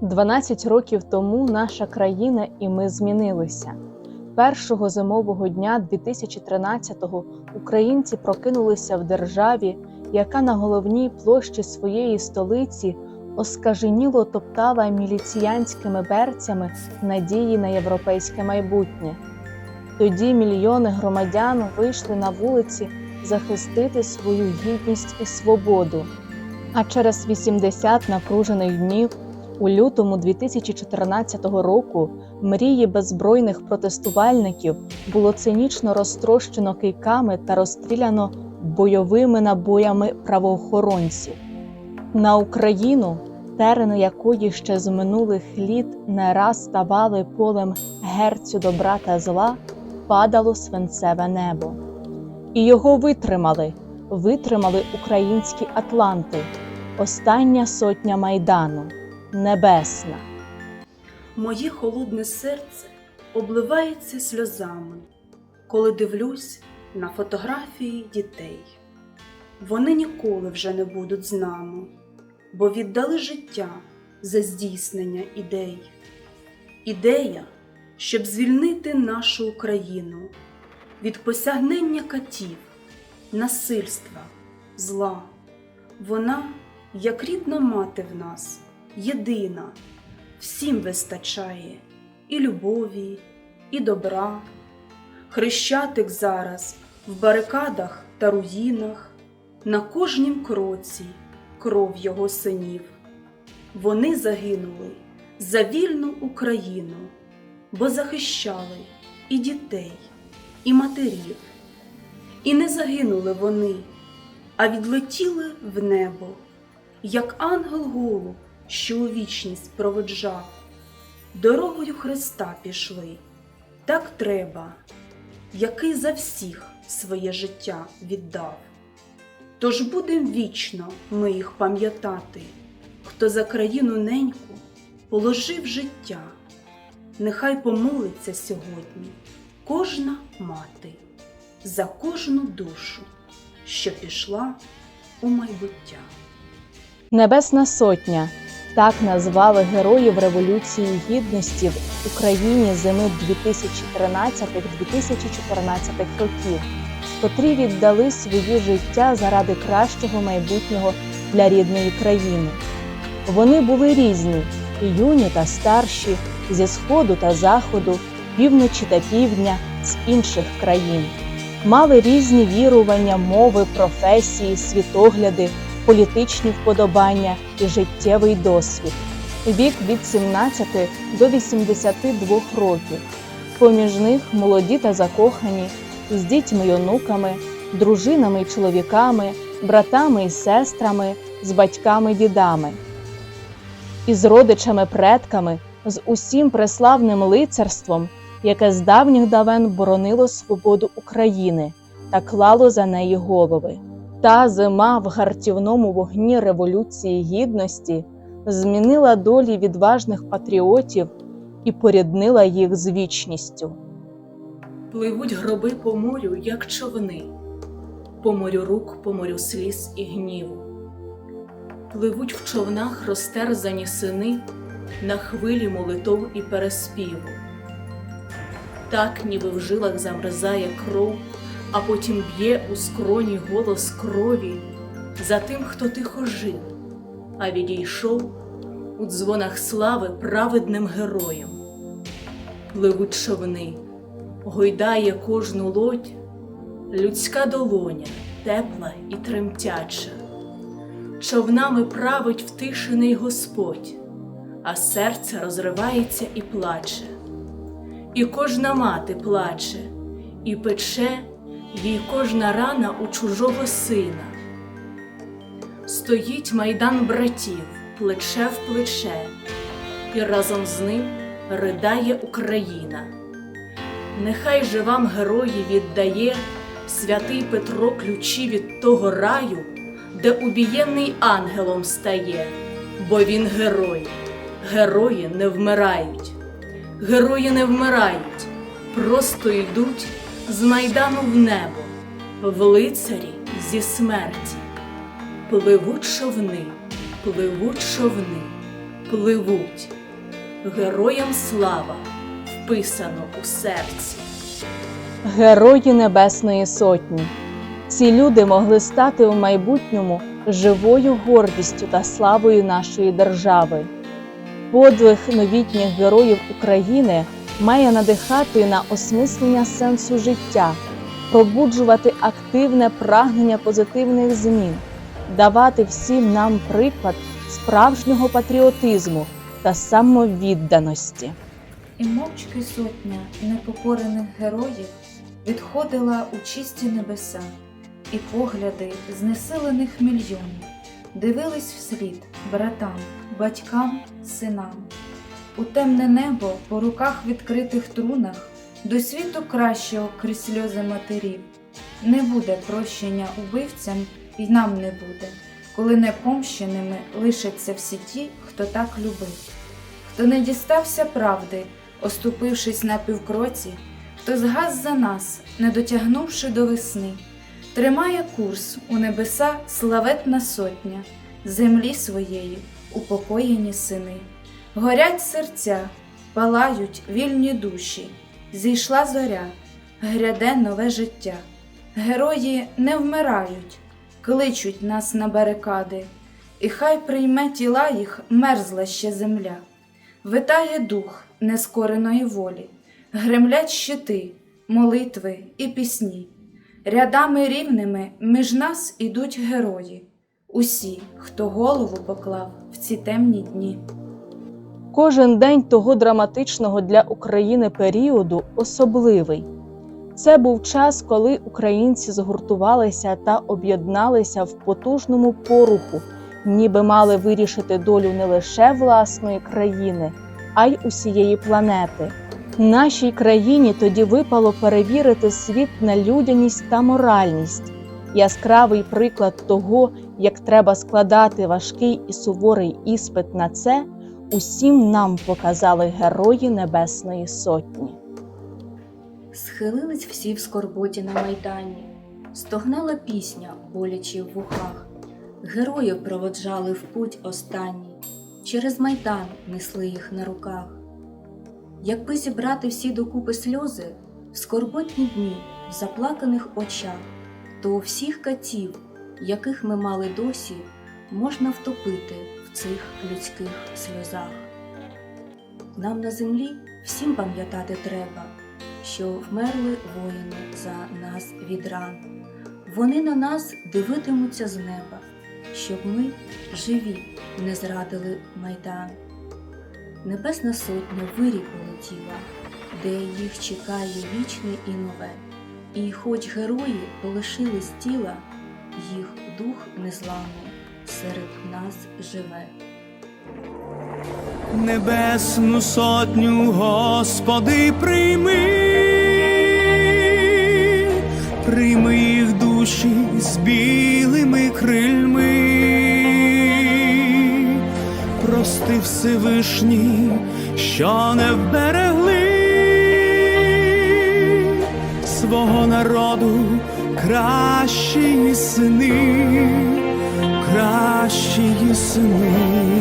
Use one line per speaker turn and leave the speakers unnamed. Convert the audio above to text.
12 років тому наша країна і ми змінилися. Першого зимового дня 2013-го українці прокинулися в державі, яка на головній площі своєї столиці оскаженіло топтала міліціянськими берцями надії на європейське майбутнє. Тоді мільйони громадян вийшли на вулиці захистити свою гідність і свободу. А через 80 напружених днів у лютому 2014 року мрії беззбройних протестувальників було цинічно розтрощено кийками та розстріляно бойовими набоями правоохоронців. На Україну, терени якої ще з минулих літ не раз ставали полем герцю добра та зла, падало свинцеве небо. І його витримали, витримали українські атланти, остання сотня майдану, небесна.
Моє холодне серце обливається сльозами, коли дивлюсь на фотографії дітей. Вони ніколи вже не будуть з нами, бо віддали життя за здійснення ідей. Ідея, щоб звільнити нашу Україну від посягнення катів, насильства, зла. Вона, як рідна мати в нас, єдина всім вистачає і любові, і добра. Хрещатик зараз в барикадах та руїнах, на кожнім кроці кров його синів. Вони загинули за вільну Україну, бо захищали і дітей, і матерів. І не загинули вони, а відлетіли в небо, як ангел голуб що у вічність проводжав, дорогою Христа пішли, так треба, який за всіх своє життя віддав. Тож будем вічно ми їх пам'ятати, хто за країну неньку положив життя, нехай помолиться сьогодні кожна мати за кожну душу, що пішла у майбуття.
Небесна Сотня так назвали героїв Революції Гідності в Україні зими 2013-2014 років, котрі віддали свої життя заради кращого майбутнього для рідної країни. Вони були різні юні та старші, зі сходу та заходу, півночі та півдня, з інших країн. Мали різні вірування, мови, професії, світогляди політичні вподобання і життєвий досвід. Вік від 17 до 82 років. Поміж них молоді та закохані, з дітьми й онуками, дружинами й чоловіками, братами й сестрами, з батьками й дідами. Із родичами предками, з усім преславним лицарством, яке з давніх давен боронило свободу України та клало за неї голови. Та зима в гартівному вогні Революції Гідності змінила долі відважних патріотів і поріднила їх з вічністю.
Пливуть гроби по морю, як човни, по морю рук, по морю сліз і гніву. Пливуть в човнах розтерзані сини на хвилі молитов і переспіву. Так, ніби в жилах замерзає кров а потім б'є у скроні голос крові за тим, хто тихо жив, а відійшов у дзвонах слави праведним героєм. Пливуть човни, гойдає кожну лодь, людська долоня, тепла і тремтяча. Човнами править втишений Господь, а серце розривається і плаче, і кожна мати плаче, і пече їй кожна рана у чужого сина. Стоїть майдан братів, плече в плече, і разом з ним ридає Україна. Нехай же вам герої віддає святий Петро ключі від того раю, де убієнний ангелом стає, бо він герой, герої не вмирають, герої не вмирають, просто йдуть з майдану в небо, в лицарі зі смерті. Пливуть човни, пливуть човни, пливуть. Героям слава вписано у серці.
Герої Небесної Сотні. Ці люди могли стати у майбутньому живою гордістю та славою нашої держави. Подвиг новітніх героїв України має надихати на осмислення сенсу життя, пробуджувати активне прагнення позитивних змін, давати всім нам приклад справжнього патріотизму та самовідданості.
І мовчки сотня непокорених героїв відходила у чисті небеса, і погляди знесилених мільйонів дивились вслід братам, батькам, синам. У темне небо по руках відкритих трунах до світу кращого крізь сльози матерів. Не буде прощення убивцям і нам не буде, коли непомщеними лишаться всі ті, хто так любив хто не дістався правди, оступившись на півкроці, хто згас за нас, не дотягнувши до весни, тримає курс у небеса славетна сотня, землі своєї упокоєні сини. Горять серця, палають вільні душі, зійшла зоря, гряде нове життя. Герої не вмирають, кличуть нас на барикади, і хай прийме тіла їх мерзла ще земля. Витає дух нескореної волі, гремлять щити, молитви і пісні. Рядами рівними між нас ідуть герої, усі, хто голову поклав в ці темні дні.
Кожен день того драматичного для України періоду особливий. Це був час, коли українці згуртувалися та об'єдналися в потужному поруху, ніби мали вирішити долю не лише власної країни, а й усієї планети. Нашій країні тоді випало перевірити світ на людяність та моральність. Яскравий приклад того, як треба складати важкий і суворий іспит на це, усім нам показали герої Небесної Сотні.
Схилились всі в скорботі на майдані, стогнала пісня, болячи в вухах. Героїв проводжали в путь останній, через майдан несли їх на руках. Якби зібрати всі докупи сльози в скорботні дні в заплаканих очах, то у всіх катів, яких ми мали досі, можна втопити цих людських сльозах. Нам на землі всім пам'ятати треба, що вмерли воїни за нас від ран. Вони на нас дивитимуться з неба, щоб ми живі не зрадили майдан. Небесна сотня вирі полетіла, де їх чекає вічне і нове. І хоч герої полишили з тіла, їх дух незламний серед нас живе.
Небесну сотню, Господи, прийми, прийми їх душі з білими крильми, прости Всевишній, що не вберегли свого народу кращі сини, she used to me.